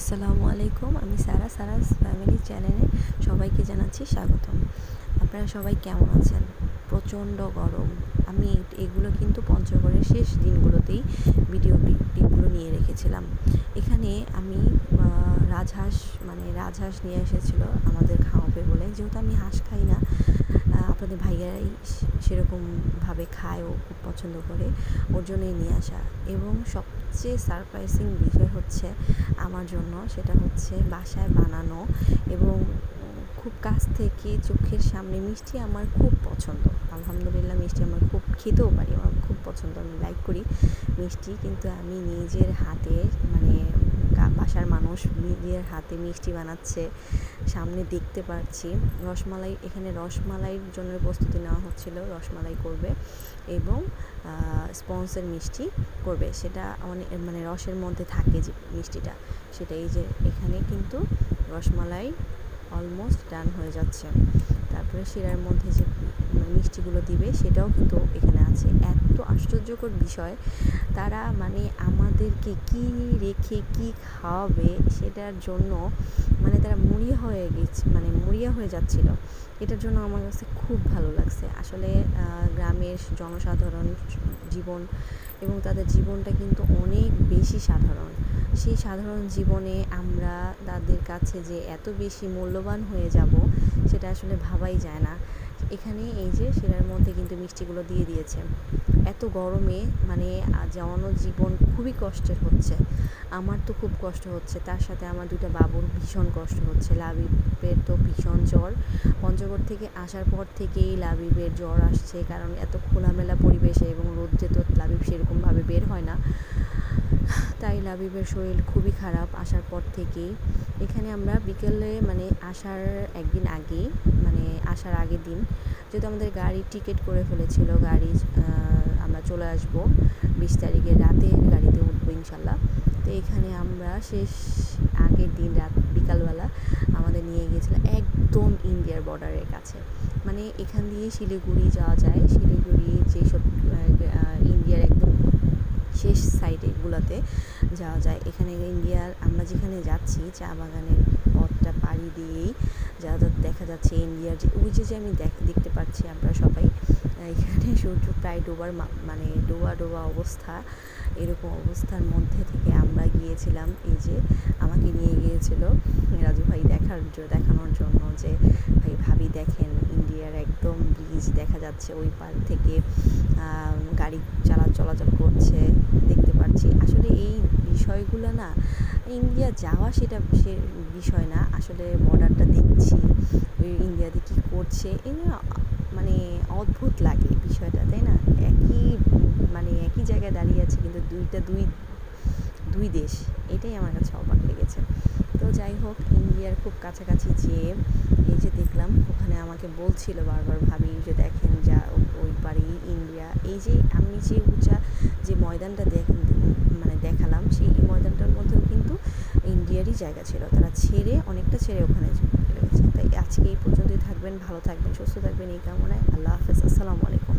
আসসালামু আলাইকুম, আমি সারা সারাস ফ্যামিলি চ্যানেলে সবাইকে জানাচ্ছি স্বাগতম। আপনারা সবাই কেমন আছেন? প্রচণ্ড গরম। আমি এগুলো কিন্তু পঞ্চগড়ের শেষ দিনগুলোতেই ভিডিও ক্লিপগুলো নিয়ে রেখেছিলাম। এখানে আমি রাজহাঁস মানে রাজহাঁস নিয়ে এসেছিল আমাদের খাওয়াবে বলে। যেহেতু আমি হাঁস খাই না আপনাদের ভাইয়ারাই সেরকমভাবে খায়, ও খুব পছন্দ করে, ওর জন্যই নিয়ে আসা। এবং সবচেয়ে সারপ্রাইজিং বিষয় হচ্ছে আমার জন্য, সেটা হচ্ছে বাসায় বানানো এবং খুব কাছ থেকে চোখের সামনে মিষ্টি আমার খুব পছন্দ। আলহামদুলিল্লাহ মিষ্টি আমার খুব, খেতেও পারি, আমার খুব পছন্দ। আমি লাইক করি মিষ্টি, কিন্তু আমি নিজের হাতে মানে বাসার মানুষ নিজের হাতে মিষ্টি বানাচ্ছে, সামনে দেখতে পাচ্ছি। রসমালাই, এখানে রসমালাইয়ের জন্য প্রস্তুতি নেওয়া হচ্ছিল, রসমালাই করবে এবং স্পন্সের মিষ্টি করবে। সেটা অনেক মানে রসের মধ্যে থাকে যে মিষ্টিটা, সেটা এই যে এখানে কিন্তু রসমালাই অলমোস্ট ডান হয়ে যাচ্ছে। তারপরে শিরার মধ্যে যে মিষ্টিগুলো দিবে, সেটাও কিন্তু এখানে আছে, এত আশ্চর্যকর বিষয়। তারা মানে আমাদেরকে কি রেখে কি খাওয়াবে সেটার জন্য মানে তারা মরিয়া হয়ে গেছে মানে মরিয়া হয়ে যাচ্ছিল। এটার জন্য আমার কাছে খুব ভালো লাগছে। আসলে গ্রামের জনসাধারণ জীবন এবং তাদের জীবনটা কিন্তু অনেক বেশি সাধারণ। সেই সাধারণ জীবনে আমরা তাদের কাছে যে এত বেশি মূল্যবান হয়ে যাব, সেটা আসলে ভাবাই যায় না। এখানে এই যে শিরার মধ্যে কিন্তু মিষ্টিগুলো দিয়ে দিয়েছে। এত গরমে মানে আহ, জীবন খুবই কষ্টের হচ্ছে। আমার তো খুব কষ্ট হচ্ছে। তার সাথে আমার দুটো বাবুর ভীষণ কষ্ট হচ্ছে। লাবিবের তো ভীষণ জ্বর। পঞ্চগড় থেকে আসার পর থেকেই লাবিবের জ্বর আসছে, কারণ এত খোলামেলা পরিবেশে এবং রোদ্রে তো লাবিব সেরকমভাবে বের হয় না। তাই লাবিবের শরীর খুবই খারাপ আসার পর থেকেই। এখানে আমরা বিকেলে মানে আসার একদিন আগেই মানে আসার আগের দিন যেহেতু আমাদের গাড়ির টিকিট করে ফেলেছিল, গাড়ি আমরা চলে আসব বিশ তারিখের রাতে, গাড়িতে উঠবো ইনশাল্লাহ। তো এখানে আমরা শেষ আগের দিন রাত, বিকালবেলা আমাদের নিয়ে গিয়েছিল একদম ইন্ডিয়ার বর্ডারের কাছে। মানে এখান দিয়ে শিলিগুড়ি যাওয়া যায়। শিলিগুড়ি যেসব ইন্ডিয়ার একদম শেষ সাইডেগুলোতে যাওয়া যায়। এখানে ইন্ডিয়ার আমরা যেখানে যাচ্ছি, চা বাগানের পথটা পাড়ি দিয়েই যা দেখা যাচ্ছে ইন্ডিয়ার যে, ওই যে যে আমি দেখ- দেখতে পাচ্ছি আমরা সবাই সূর্য প্রায় ডোবার মানে ডোবা ডোবা অবস্থা, এরকম অবস্থার মধ্যে থেকে আমরা গিয়েছিলাম। এই যে আমাকে নিয়ে গিয়েছিল রাজু ভাই দেখার দেখানোর জন্য যে, ভাই, ভাবি দেখেন, ইন্ডিয়ার একদম ব্রিজ দেখা যাচ্ছে ওই পার থেকে গাড়ি চালা চলাচল করছে, দেখতে পাচ্ছি আসলে এই বিষয়গুলো না, ইন্ডিয়া যাওয়া সেটা সে বিষয় না। আসলে বর্ডারটা দেখছি ইন্ডিয়াতে কী করছে না মানে অদ্ভুত লাগে বিষয়টা, তাই না? একই মানে একই জায়গায় দাঁড়িয়ে আছে কিন্তু দুইটা দুই দুই দেশ, এটাই আমার কাছে অবাক লেগেছে। তো যাই হোক, ইন্ডিয়ার খুব কাছাকাছি যেয়ে এই যে দেখলাম, ওখানে আমাকে বলছিল বারবার, ভাবি যে দেখেন যা, ওই বাড়ি ইন্ডিয়া। এই যে আমি যে উঁচা যে ময়দানটা দেখ মানে দেখালাম সেই ময়দানটার মধ্যেও কিন্তু ইন্ডিয়ারই জায়গা ছিল। তারা ছেড়ে অনেকটা ছেড়ে ওখানে চলে গেছে। তাই আজকে এই পর্যন্তই থাকবেন, ভালো থাকবেন, সুস্থ থাকবেন, এই কামনায় আল্লাহ হাফেজ। আসসালামু আলাইকুম।